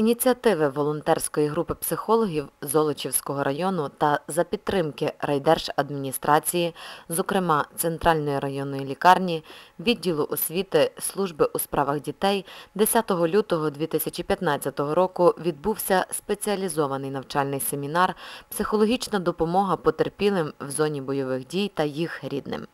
ініціативи волонтерської групи психологів Золочівського району та за підтримки райдержадміністрації, зокрема Центральної районної лікарні, відділу освіти Служби у справах дітей 10 лютого 2015 року відбувся спеціалізований навчальний семінар «Психологічна допомога потерпілим в зоні бойових дій та їх рідним».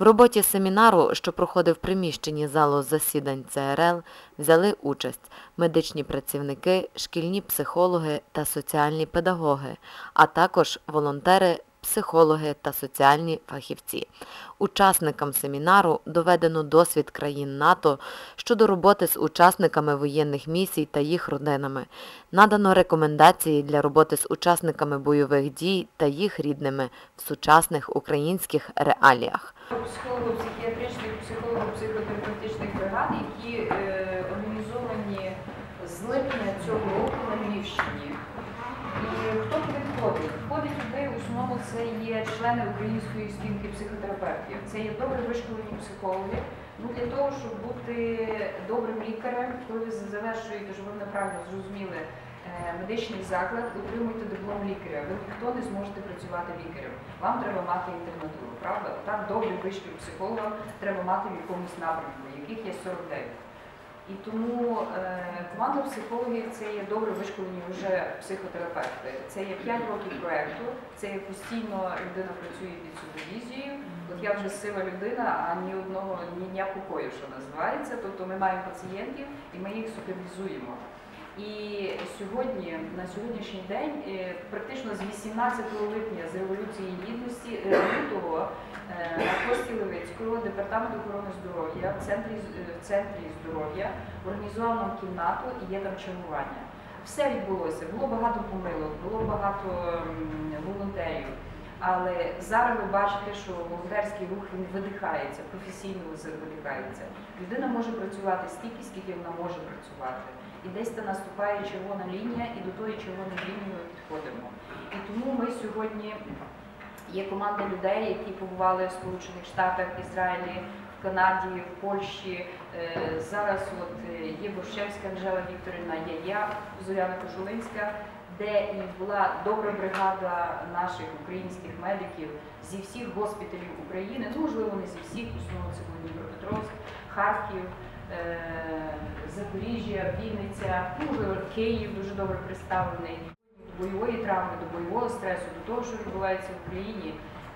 В роботі семінару, що проходив в приміщенні залу засідань ЦРЛ, взяли участь медичні працівники, шкільні психологи та соціальні педагоги, а також волонтери, психологи та соціальні фахівці. Учасникам семінару доведено досвід країн НАТО щодо роботи з учасниками воєнних місій та їх родинами. Надано рекомендації для роботи з учасниками бойових дій та їх рідними в сучасних українських реаліях. психолого-психіатричних, психолого-психотерапевтичних бригад, які е, організовані з липня цього року на Львівщині. І хто туди входить? Входить туди в основному це є члени Української спілки психотерапевтів. Це є добре вишколені психологи. Ну, для того, щоб бути добрим лікарем, коли ви завершуєте, щоб ви неправильно зрозуміли е, медичний заклад, отримуєте диплом лікаря. Ви ніхто не зможете працювати лікарем. Вам треба мати інтернатуру, правда? Так добрий вишкіл психолога треба мати в якомусь напрямку, яких є 49. І тому е, команда психологів це є добре вишколені вже психотерапевти. Це є 5 років проєкту, це є постійно людина працює під супервізією. От я вже сива людина, а ні одного ні дня покою, що називається. Тобто ми маємо пацієнтів і ми їх супервізуємо. І сьогодні, на сьогоднішній день, е, практично з 18 липня з Революції Гідності е, лютого е, на Кості Левицького департамент охорони здоров'я в центрі в центрі здоров'я організував нам кімнату і є там чергування. Все відбулося, було багато помилок, було багато волонтерів. Але зараз ви бачите, що волонтерський рух він видихається, професійно видихається. Людина може працювати стільки, скільки вона може працювати і десь та наступає червона лінія, і до тої червоної лінії ми підходимо. І тому ми сьогодні є команда людей, які побували в Сполучених Штатах, Ізраїлі, в Канаді, в Польщі. Е, зараз от е, є Борщевська Анжела Вікторівна, є я, Зоряна Кошулинська, де і була добра бригада наших українських медиків зі всіх госпіталів України, ну можливо, не зі всіх, основно це Дніпропетровськ, Харків. Е, Запоріжжя, Вінниця, ну, Київ дуже добре представлений до бойової травми, до бойового стресу, до того, що відбувається в Україні.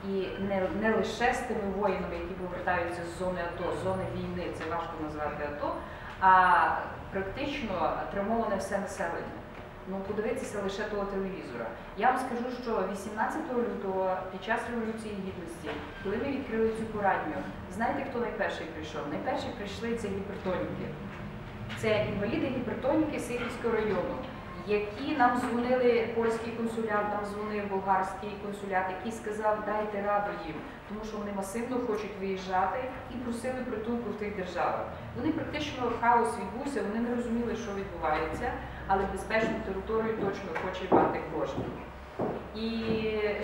І не не лише з тими воїнами, які повертаються з зони АТО, з зони війни, це важко назвати АТО, а практично травмоване все населення. Ну, подивитися лише того телевізора. Я вам скажу, що 18 лютого під час Революції Гідності, коли ми відкрили цю порадню, знаєте, хто найперший прийшов? Найперші прийшли це гіпертоніки. Це інваліди гіпертоніки Сихівського району, які нам дзвонили, польський консулят, нам дзвонив болгарський консулят, який сказав, дайте раду їм, тому що вони масивно хочуть виїжджати і просили притулку в тих державах. Вони практично хаос відбувся, вони не розуміли, що відбувається, але безпечну територію точно хоче мати кожен. І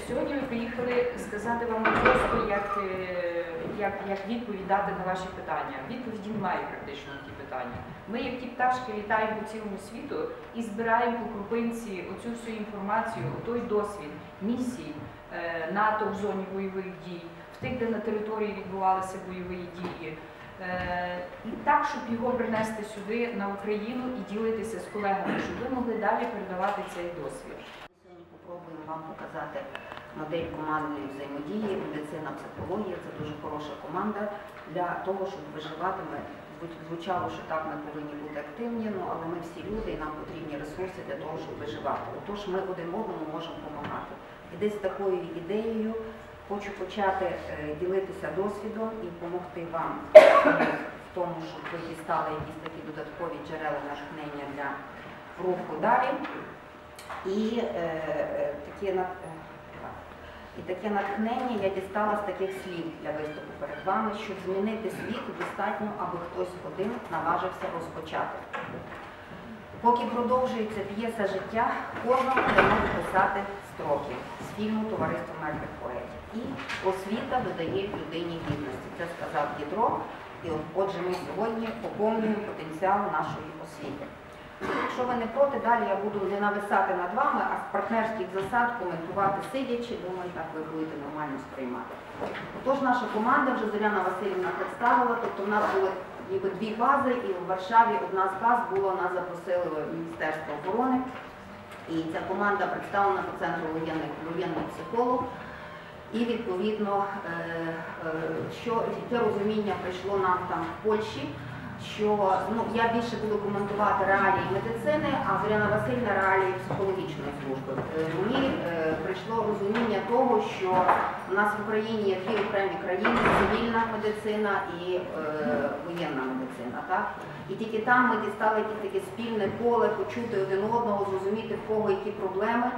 сьогодні ми приїхали сказати вам просто, як е, як, як відповідь на ваші питання. Відповіді немає практично на ті питання. Ми, як ті пташки, літаємо по цілому світу і збираємо по крупинці оцю всю інформацію, той досвід місій е, НАТО в зоні бойових дій, в тих, де на території відбувалися бойові дії. Е, і так, щоб його принести сюди на Україну і ділитися з колегами, щоб ви могли далі передавати цей досвід. Сьогодні спробуємо вам показати модель командної взаємодії, медицина, психологія це дуже хороша команда для того, щоб виживати. Ми звучало, що так ми повинні бути активні, ну але ми всі люди і нам потрібні ресурси для того, щоб виживати. Отож, ми один одному можемо допомагати. І десь такою ідеєю хочу почати е, ділитися досвідом і допомогти вам в тому, щоб ви дістали якісь такі додаткові джерела натхнення для руху далі. І е, е, такі е, і таке натхнення я дістала з таких слів для виступу перед вами, щоб змінити світ достатньо, аби хтось один наважився розпочати. Поки продовжується п'єса життя, кожному дають писати строки з фільму Товариство мертвих поетів. І освіта додає людині гідності. Це сказав Дідро. І отже, ми сьогодні поповнюємо потенціал нашої освіти. Якщо ви не проти, далі я буду не нависати над вами, а з партнерських засад коментувати сидячи, думаю, так ви будете нормально сприймати. Отож, наша команда вже Зоряна Васильівна представила, тобто в нас були ніби дві бази, і в Варшаві одна з баз була, нас запросили Міністерство оборони. І ця команда представлена по центру воєнний психолог. І відповідно, е, е, що яке розуміння прийшло нам там в Польщі, що ну я більше буду коментувати реалії медицини, а Зоряна Васильівна реалії психологічної служби. Е, Мені прийшло розуміння того, що у нас в Україні є дві окремі країни: цивільна медицина і воєнна медицина. Так і тільки там ми дістали якесь таке спільне поле, почути один одного, зрозуміти в кого які проблеми.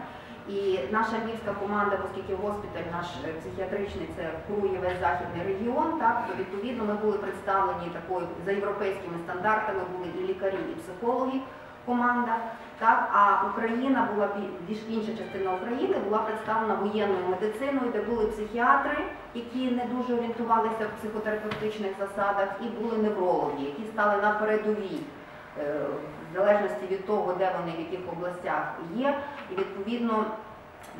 І наша львівська команда, оскільки госпіталь наш е, психіатричний це курує весь західний регіон, так то відповідно ми були представлені такою за європейськими стандартами, були і лікарі, і психологи команда. Так, а Україна була більш інша частина України була представлена воєнною медициною, де були психіатри, які не дуже орієнтувалися в психотерапевтичних засадах, і були неврологи, які стали на передовій. Е, В залежності від того, де вони, в яких областях є, і відповідно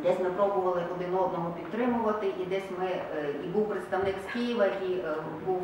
десь ми пробували один одного підтримувати, і десь ми е, і був представник з Києва, який е, був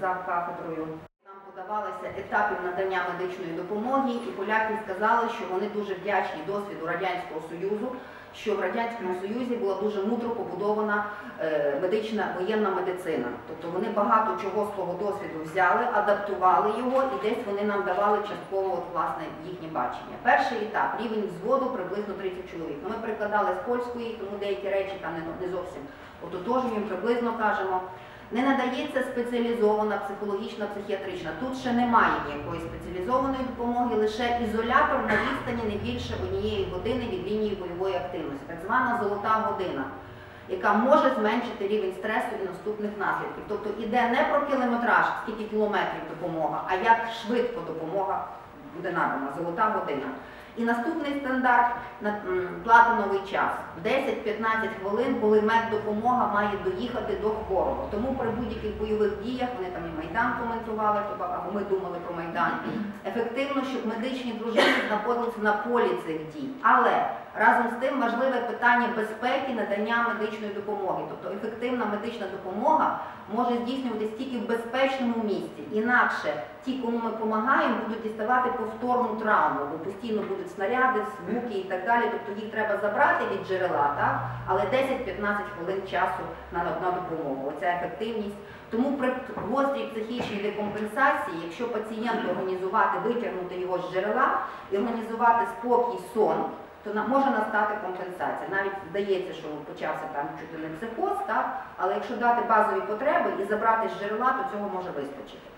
за кафедрою. Нам подавалися етапи надання медичної допомоги, і поляки сказали, що вони дуже вдячні досвіду радянського союзу. Що в радянському союзі була дуже мудро побудована е, медична воєнна медицина. Тобто вони багато чого з того досвіду взяли, адаптували його, і десь вони нам давали частково от, власне їхнє бачення. Перший етап рівень взводу приблизно 30 чоловік. Ну, Ми прикладали з польської, тому деякі речі там не, зовсім ототожнюємо, приблизно кажемо. Не надається спеціалізована психологічна психіатрична. Тут ще немає ніякої спеціалізованої допомоги, лише ізолятор на відстані не більше однієї години від лінії бойової активності, так звана золота година, яка може зменшити рівень стресу і наступних наслідків. Тобто іде не про кілометраж, скільки кілометрів допомога, а як швидко допомога буде надана, золота година. І наступний стандарт платиновий час 10-15 хвилин, коли меддопомога має доїхати до хворого. Тому при будь-яких бойових діях вони там і майдан коментували, то або ми думали про майдан. Ефективно, щоб медичні дружини знаходилися на полі цих дій. Але разом з тим важливе питання безпеки надання медичної допомоги. Тобто ефективна медична допомога може здійснюватись тільки в безпечному місці. Інакше ті, кому ми допомагаємо, будуть діставати повторну травму, бо постійно будуть снаряди, звуки і так далі. Тобто їх треба забрати від джерела, так? але 10-15 хвилин часу на, на допомогу. Оця ефективність. Тому при гострій психічній декомпенсації, якщо пацієнту організувати, витягнути його з джерела і організувати спокій, сон, то може настати компенсація. Навіть здається, що почався там чути не психоз, так? але якщо дати базові потреби і забрати з джерела, то цього може вистачити.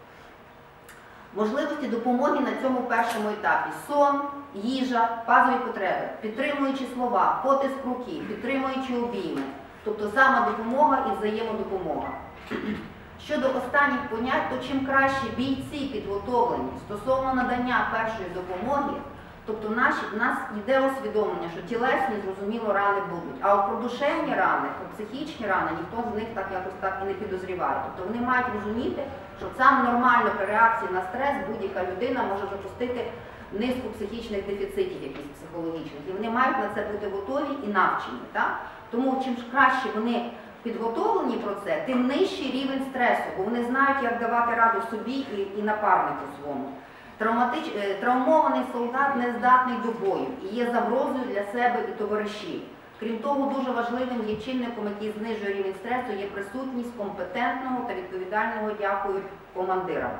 Можливості допомоги на цьому першому етапі сон, їжа, базові потреби, підтримуючи слова, потиск руки, підтримуючи обійми, тобто самодопомога і взаємодопомога. Щодо останніх понять, то чим краще бійці підготовлені стосовно надання першої допомоги, тобто в нас йде усвідомлення, що тілесні, зрозуміло, рани будуть, а про душевні рани, про психічні рани ніхто з них так якось так і не підозріває. Тобто вони мають розуміти, що саме нормально при реакції на стрес будь-яка людина може запустити низку психічних дефіцитів якихось психологічних. І вони мають на це бути готові і навчені. Так? Тому чим краще вони підготовлені про це, тим нижчий рівень стресу, бо вони знають, як давати раду собі і, і напарнику своєму. Травматич... е, Травмований солдат не здатний до бою і є загрозою для себе і товаришів. Крім того, дуже важливим є чинником, який знижує рівень стресу, є присутність компетентного та відповідального дякую командира.